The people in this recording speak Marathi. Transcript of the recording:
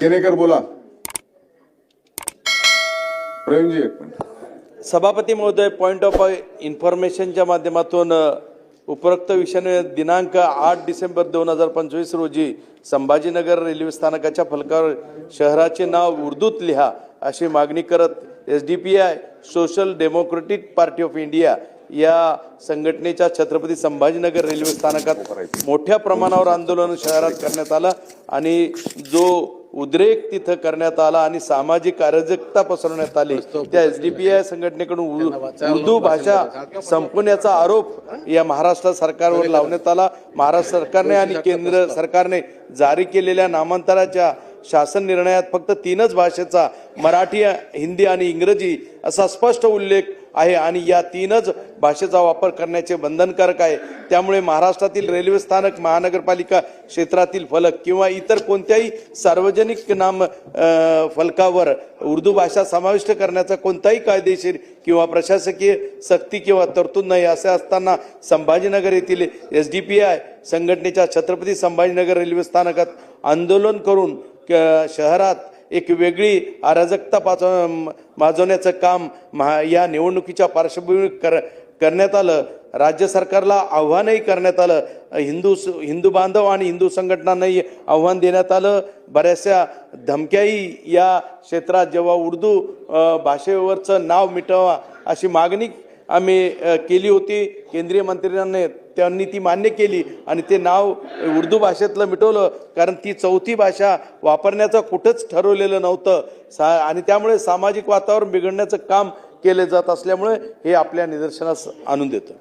केनेकर बोला. प्रवीणजी एक मिनिट. सभापती महोदय पॉइंट ऑफ इन्फॉर्मेशनच्या माध्यमातून उपरोक्त विषयाने दिनांक आठ डिसेंबर दोन हजार पंचवीस रोजी संभाजीनगर रेल्वे स्थानकाच्या फलकावर शहराचे नाव उर्दूत लिहा अशी मागणी करत S D P I social democratic party of India या संघटनेच्या छत्रपती संभाजीनगर रेल्वे स्थानकात मोठ्या प्रमाणावर आंदोलन शहरात करण्यात आलं आणि जो उद्रेक तिथं करण्यात आला आणि सामाजिक अराजकता पसरवण्यात आली. त्या एस डी पी आय संघटनेकडून उर- उर्दू भाषा संपवण्याचा आरोप या महाराष्ट्र सरकारवर लावण्यात आला. महाराष्ट्र सरकारने आणि केंद्र सरकारने जारी केलेल्या नामांतराच्या शासन निर्णयात फक्त तीनच भाषेचा मराठी हिंदी आणि इंग्रजी असा स्पष्ट उल्लेख आहे आणि या तीनच भाषेचा वापर करण्याचे बंधनकारक आहे. त्यामुळे महाराष्ट्रातील रेल्वे स्थानक महानगरपालिका क्षेत्रातील फलक किंवा इतर कोणत्याही सार्वजनिक नाम फलकावर उर्दू भाषा समाविष्ट करण्याचा कोणताही कायदेशीर किंवा प्रशासकीय सक्ती किंवा तरतूद नाही असे असताना संभाजीनगर येथील एस डी पी आय संघटनेच्या छत्रपती संभाजीनगर रेल्वे स्थानकात आंदोलन करून क- शहरात एक वेगळी अराजकता पाच- माजवण्याचं काम महा या निवडणुकीच्या पार्श्वभूमीवर कर करण्यात आलं. राज्य सरकारला आव्हानही करण्यात आलं. हिंदू हिंदू बांधव आणि हिंदू संघटनांनाही आव्हान देण्यात आलं. बऱ्याचशा धमक्याही या क्षेत्रात जेव्हा उर्दू भाषेवरचं नाव मिटवा अशी मागणी आम्ही केली होती. केंद्रीय मंत्र्यांनी त्यांनी ती मान्य केली आणि ते नाव उर्दू भाषेतलं मिटवलं कारण ती चौथी भाषा वापरण्याचं कुठंच ठरवलेलं नव्हतं. सा आणि त्यामुळे सामाजिक वातावरण बिघडण्याचं काम केले जात असल्यामुळे हे आपल्या निदर्शनास आणून देतं.